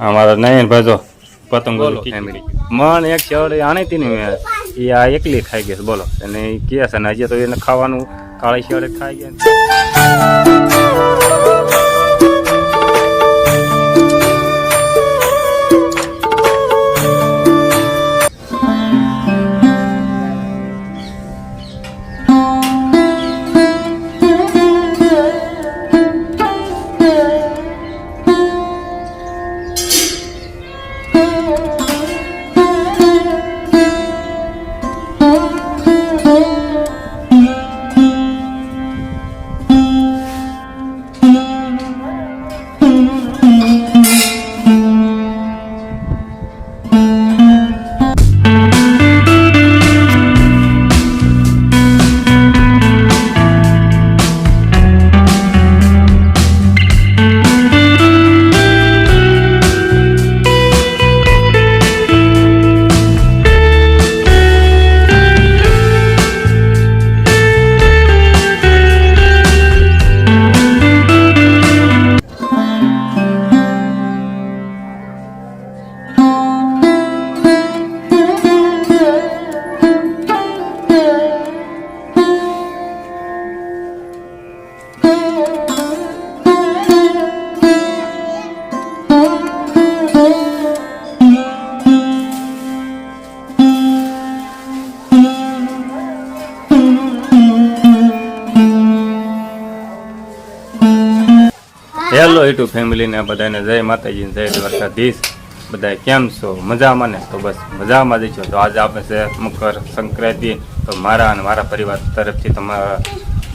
અમારા નયન ભાઈ જો પતંગો ફેમિલી મન એક શેવડે આણી હતી ને મેં એ આ એકલી ખાઈ ગઈ બોલો. અને કહે છે ને હજી તો એને ખાવાનું કાળી શેવડે ખાઈ ગયા હેલો યુટ્યુબ ફેમિલીને બધાને જય માતાજી, જય દ્વારકાધીશ. બધા કેમ છો? મજામાં ને? તો બસ મજામાં જ છો. તો આજે આપણે છે મકર સંક્રાંતિ. તો મારા અને મારા પરિવાર તરફથી તમારા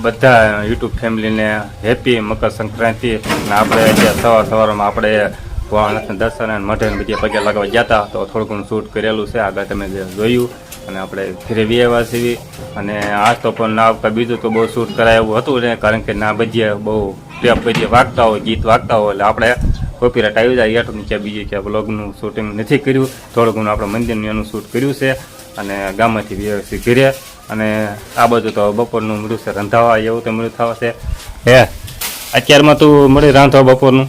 બધા યુટ્યુબ ફેમિલીને હેપી મકર સંક્રાંતિ. અને આપણે સવાર સવારમાં આપણે દર્શન અને ને બધી પગે લગાવવા હતા તો. થોડું ઘણું શૂટ કરેલું છે. આગળ તમે જે જોયું. અને આપણે ઘરે વ્યવહાર સીવી. અને આજ તો પણ ના બીજું તો બહુ શૂટ કરાય એવું હતું ને. કારણ કે ના બજીએ બહુ ટેપ બજીએ વાગતા હોય ગીત વાગતા હોય એટલે આપણે કોપીરાઇટ આવી જાય એટલું કે બીજે કે બ્લોગનું શૂટિંગ નથી કર્યું થોડું ઘણું આપણે મંદિરનું એનું શૂટ કર્યું છે અને ગામમાંથી વ્યવસ્થિત ઘરે અને આ બધું તો બપોરનું મળ્યું છે રંધાવા એવું તો મળ્યું થવા છે. હે અત્યારમાં તું મળી રાંધવા બપોરનું?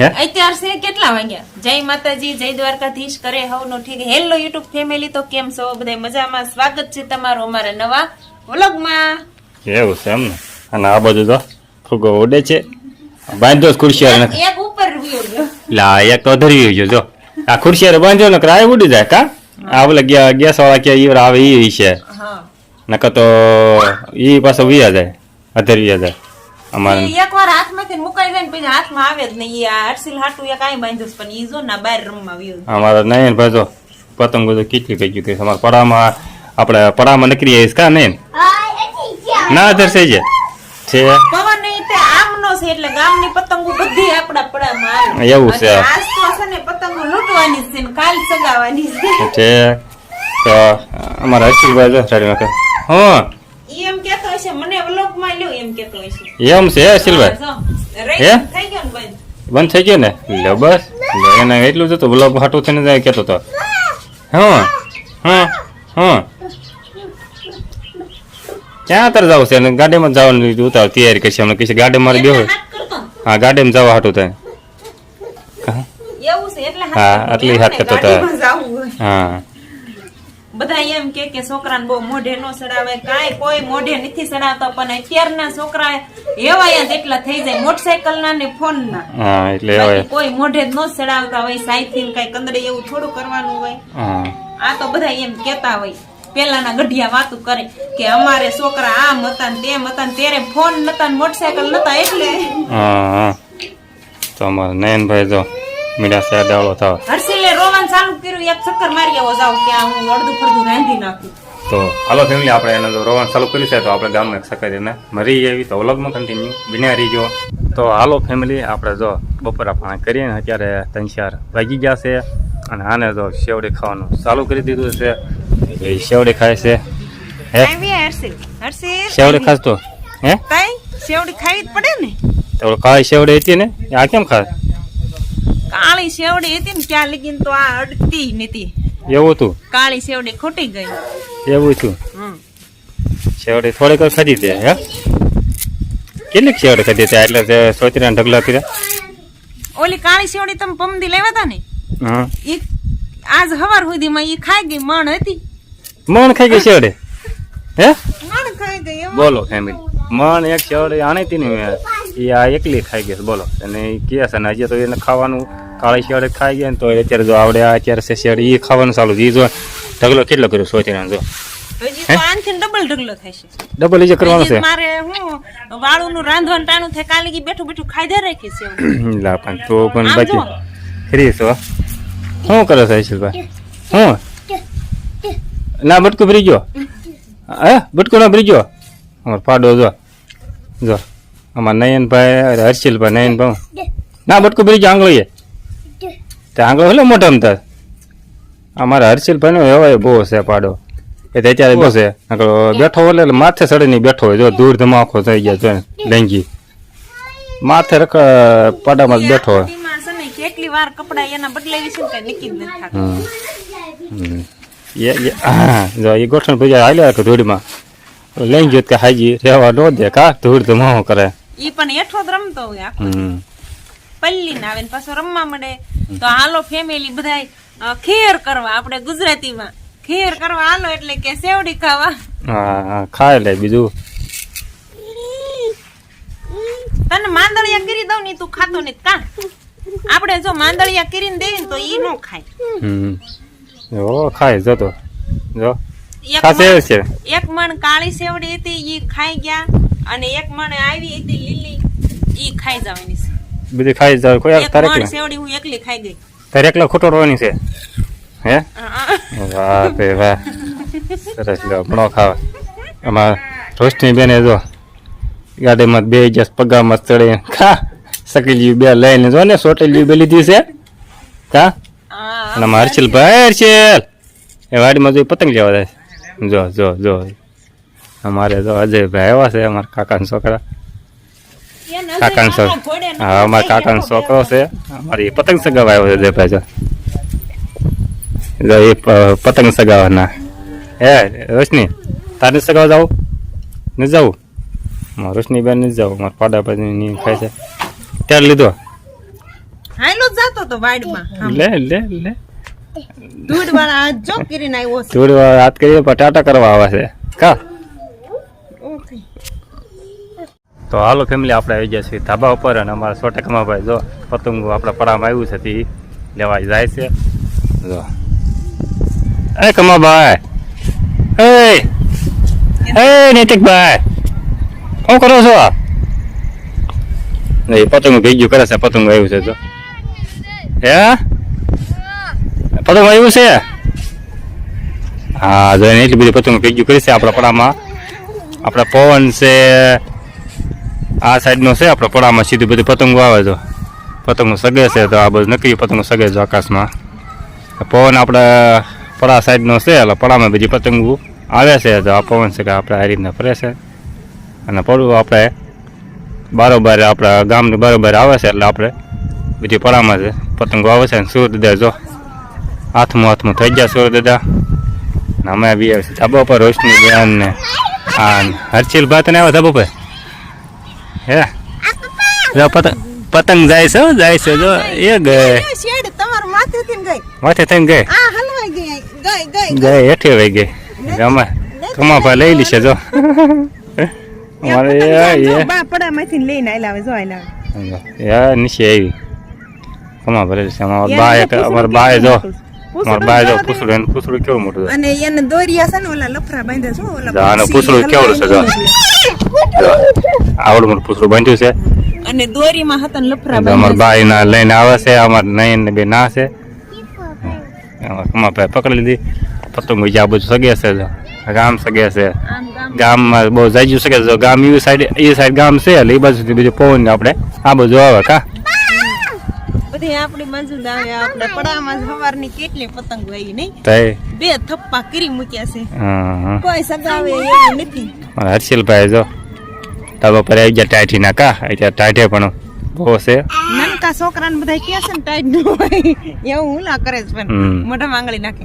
હે? અત્યાર છે કેટલા વાગ્યા? જય માતાજી જય દ્વારકાધીશ કરે હવનો ઠીક. હેલો યુટ્યુબ ફેમિલી તો કેમ છો? બધા મજામાં? સ્વાગત છે તમારું અમારા નવા વ્લોગમાં એવું છે એમ ને? અને આ બધું તો ફુગો ઉડે છે. બાંધ્યો જ ખુરશીયાર નથી. એક ઉપર લા એક તો ધરવી ગયો જો. આ ખુરશીયાર બાંધ્યો ને ક્રાય ઉડી જાય કા? આ બોલે ગેસ વાળા કે ઈ આવે ઈ છે. હા. નકર તો ઈ પાછો વિયા જાય અધર વિયા જાય અમારે. ઈ એકવાર હાથમાંથી મુકાઈ જાય ને પછી હાથમાં આવે જ નહીં. ઈ આ હર્ષિલ હાટું એ કાંઈ બાંધ્યું પણ ઈ જો ને બહાર રમવા આવ્યું અમારા નયન ભાઈ જો પતંગો તો કેટલી કઈ ગયું કે અમારા પડામાં આપણે પડામાં નીકળી આવીશ કા નયન ના અધર છે જાય. છે? પવન નહીં તે આમનો છે એટલે ગામની પતંગો બધી આપણા પડામાં આવે. એવું છે. આજ તો છે ને પતંગો લૂંટવાની છે ને કાલ સગાવાની છે. તો અમારા આશીર્વાદ સાડી નાખે. હા. એમ કેતો હશે મને વ્લોગમાં લ્યો એમ કેતો હશે. એમ છે આશીર્વાદ હે? થઈ ગયો ને બંધ? બંધ થઈ ગયો ને? લે બસ. એને એટલું જ તો બ્લોગ હાટું થઈને જાય કેતો તો હા હા હા. ક્યાં અત્યારે જવું છે? અને ગાડીમાં જવાનું ઉતાર તૈયારી કરશે. અમને કહેશે ગાડી મારે બેહો. હા ગાડીમાં જવા હાટું થાય. હા, આટલી હાથ કરતો. હા. બધા એમ કે કે છોકરાને બહુ મોઢે નો સડાવે કાંઈ કોઈ મોઢે નથી સડાવતા પણ અત્યારના છોકરા એવાય જ એટલા થઈ જાય મોટરસાયકલ ના ને ફોન ના હા એટલે કોઈ મોઢે નો સડાવતા હોય સાયથી કઈ કંદડે એવું થોડું કરવાનું હોય. આ તો બધા એમ કેતા હોય. પેલાના ગઢિયા વાતું કરે કે અમારે છોકરા આમ હતા ને તેમ હતા ને ત્યારે ફોન નતા ને મોટરસાયકલ નતા એટલે હા તો અમારા નયનભાઈ જો મીડા સે ડાળો થાવ. હર્ષિલે રોવાન ચાલુ કર્યું એક ચક્કર મારી આવો જાવ કે હું અડધું ફરધું રાંધી નાખું. તો હાલો ફેમિલી આપણે એને રોવાનું ચાલુ કર્યું છે તો આપણે ગામમાં એક સકાઈ એને મરી એવી તો વ્લોગમાં કન્ટિન્યુ બિના રહી જો તો હાલો ફેમિલી આપણે જો બપોરા પાણી કરીએ ને અત્યારે ત્રણ ચાર વાગી ગયા છે અને આને જો શેવડી ખાવાનું ચાલુ કરી દીધું છે. એ શેવડી ખાય છે હે આવી હર્ષિલ હર્ષિલ શેવડી ખાસ તો હે કઈ શેવડી ખાવી જ પડે ને તો કાળી શેવડી હતી ને એ આ કેમ ખાય કાળી સેવડી હતી ને ત્યાં લગીન તો આ અડતી નથી એવું હતું કાળી સેવડી ખૂટી ગઈ એવું હતું હમ. શેવડી થોડીક વાર ખાધી તે હે કેટલીક શેવડી ખાધી તે એટલે તે સોતરીના ઢગલા કર્યા ઓલી કાળી સેવડી તમે પમદી લેવા હતા ને હા ઈ આજ હવાર સુધીમાં ઈ ખાઈ ગઈ મણ હતી મણ ખાઈ ગઈ શેવડે હે? મણ ખાઈ ગઈ બોલો ફેમિલી મણ એક શેવડે આણી નહીં ને એ આ એકલી ખાઈ ગઈ બોલો. અને એ કહે છે ને હજી તો એને ખાવાનું કાળી શેવડી ખાઈ ગયા ને તો અત્યારે જો આવડે આ અત્યારે છે શેવડી એ ખાવાનું ચાલુ એ જો ઢગલો કેટલો કર્યો સોતરીના જો. હજી તો ડબલ ઢગલો થશે ડબલ ઈ કરવાનું છે. મારે હું વાળું નું રાંધવાનું ટાણું થાય કાલે બેઠું બેઠું ખાઈ દે રાખી લા પણ તો પણ બાકી ફ્રી છો શું? કરે છે હર્ષિલભાઈ? હું ના બટકું ભરી ગયો. હે બટકું ના ભરી ગયો? અમારો પાડો જો. જો. અમારા નયનભાઈ અરે હર્ષિલભાઈ નયનભાઈ. ના બટકું ભરી ગયો આંગળીએ તે આંગળો એટલે મોટા અમતા અમારા હર્ષિલભાઈ નો એવાય બહુ છે પાડો એ તો અત્યારે બહુ છે. આંગળો બેઠો હોય એટલે માથે ચડીને બેઠો હોય. જો દૂર ધમાખો થઈ ગયા જો લેંગી માથે રખ પાડામાં બેઠો હોય. કેટલી વાર કપડા એના બદલાવી છે ને કઈ નક્કી નથી હમ. હમ. જો એ ગોઠણ ભેજા હાલ્યા કે ધૂળમાં. લઈ ગયો કે હાજી રહેવા ન દે કા? ધૂળ તો મોહ કરે. ઈ પણ એઠો જ રમતો હોય આખો હમ. પલ્લી ને આવે ને પાછો રમવા મળે. તો હાલો ફેમિલી બધાય ખેર કરવા આપણે ગુજરાતીમાં. ખેર કરવા હાલો એટલે કે સેવડી ખાવા. હા ખાય લે બીજું. તને માંદળિયા કરી દઉં ને તું ખાતો ને કા? આપણે જો માંદળિયા કરીને દઈ ને તો ઈ નો ખાય. જો ખાય જો જો. એક છે. એક મણ કાળી સેવડી હતી ઈ ખાઈ ગયા. અને એક મણ આવી હતી લીલી. ઈ ખાઈ જવાની છે. બીજું ખાઈ જાવ કોઈ એક તારે મણ સેવડી હું એકલી ખાઈ ગઈ. તારે એકલા ખોટોડવાની છે? હે? વાહ બે વાહ. સરસ લો ભણો ખાવા. અમાર રોશની બેને જો ગાડીમાં બે જસ પગામાં ચડે. ખા સકીલી બે લઈને જો ને સોટેલી બે લીધી છે. કા આ અને ભાઈ હર્ષિલ એ વાડીમાં જોઈ પતંગ લેવા જાય જો જો જો. અમારે જો અજયભાઈ આવ્યા છે, અમારા કાકાના છોકરા. કાકાનો છોકરો હા, અમારા કાકાનો છોકરો છે. અમારી પતંગ સગાવા આવ્યો છે અજયભાઈ જો. એ પતંગ સગાવાના હે રોશની, તારે સગાવા જાવ? ને જાવું? રોશની બેન નથી જાવું. મારા પાડા પછી ખાય છે. ત્યારે લીધો. હાયલો જ જાતો તો વાડમાં લે લે લે ધૂળ વાળા હાથ જો કરીને આવ્યો છે. થોડી વાર વાત પટાટા કરવા આવે છે. કા? તો હાલો ફેમિલી આપણે આવી ગયા છીએ ધાબા ઉપર અને અમારા સો ટકામાં ભાઈ જો પતંગ આપણા પડામાં આવ્યું છે તે લેવા જાય છે. જો. એ કમાભાઈ. એ એ નૈતિકભાઈ. શું કરો છો? નહીં પતંગ ભેગ્યું કરે છે પતંગ આવ્યું છે જો. હે? પતંગ આવ્યું છે? હા જો એટલી બધી પતંગ ભેગ્યું કરી છે આપણા પડામાં. આપણા પવન છે, આ સાઈડનો છે, આપણા પડામાં સીધી બધી પતંગો આવે તો પતંગો સગે છે તો આ બધું નકલી પતંગો સગે છે આકાશમાં. પવન આપણા પડા સાઈડનો છે, એટલે પડામાં બધી પતંગો આવે છે. તો આ પવન કે આપણે આ રીતના ફરે છે. અને પડવું આપણે બારોબાર આપણા ગામની બારોબાર આવે છે, એટલે આપણે બધી પડામાં છે. પતંગો આવે છે સુરત દાદા જો. હાથમાં હાથમાં થઈ ગયા સુર દાદા. અમે બી આવે છે ધાબા પર રોશની બેન ને આ હર્ષિલ ભાત ને આવે ધાબા પર હે? જો પતંગ પતંગ જાય છે હો, જાય છે જો. એ ગઈ. માથે થઈને ગઈ? ગઈ હેઠે વહી ગઈ. ગમે કમાપા લઈ લીશે જો. અમારે એ પડામાંથી લઈને આયલા જો આયલા. આવે. યા નીચે આવી. કમા ભરેલ છે અમારા બા એક અમારા બાએ જો અમારા બાએ જો પૂછડું એનું પૂછડું કેવું મોટું અને એને દોરિયા છે ને ઓલા લફરા બાંધ્યા છે ઓલા પક્ષી પૂછડું કેવડું છે જો આવડું મોટું પૂછડું બાંધ્યું છે અને દોરીમાં હતા ને લફરા બાંધ્યા અમારા બાઈ ના લઈને આવે છે અમાર નયન ને બે ના છે અમારા કમા પકડી લીધી પતંગ આ બધું સગે છે જો ગામ સગે છે ગામમાં બહુ જાજુ શકે છે ગામ એ સાઈડ એ સાઈડ ગામ છે એટલે એ બાજુથી બીજું પવન આપણે આ બધું આવે કા બધી આપણી બાજુ આવે આપણે પડામાં સવારની કેટલી પતંગ આવી નહીં? બે થપ્પા કરી મૂક્યા છે. કોઈ સગાવે એવું નથી. હર્ષિલભાઈ જો. ધાબા પર આવી ગયા ટાઈઠી ના કા અત્યારે ટાઈઠે પણ. બહુ છે. નાનકા છોકરાને બધા કે છે ને ટાઈટ ન હોય? એવું હુલા કરે છે પણ. હમ. મોઢામાં આંગળી નાખે.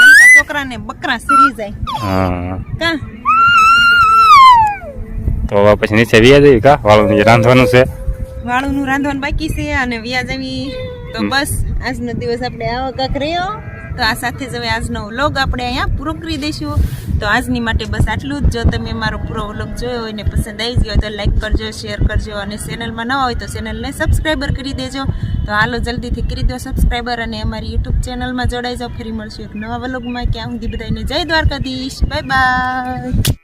નાનકા છોકરાને બકરા સરી જાય. હા. કા? તો પછી નીચે વ્યા જઈએ કા? વાળું રાંધવાનું છે. વાળુનું રાંધવાનું બાકી છે અને વ્યાજ આવી તો બસ આજનો દિવસ આપણે આવો કાંક રહ્યો. તો આ સાથે જ હવે આજનો વ્લોગ આપણે અહીંયા પૂરો કરી દઈશું. તો આજની માટે બસ આટલું જ. જો તમે મારો પૂરો વ્લોગ જોયો હોય ને પસંદ આવી ગયો તો લાઈક કરજો શેર કરજો અને ચેનલમાં ન હોય તો ચેનલને સબસ્ક્રાઈબર કરી દેજો. તો હાલો જલ્દીથી કરી દો સબસ્ક્રાઈબર અને અમારી યુટ્યુબ ચેનલમાં જોડાઈ જાઓ. ફરી મળશું એક નવા વ્લોગમાં. ક્યાં સુધી બધાને જય દ્વારકાધીશ. Bye bye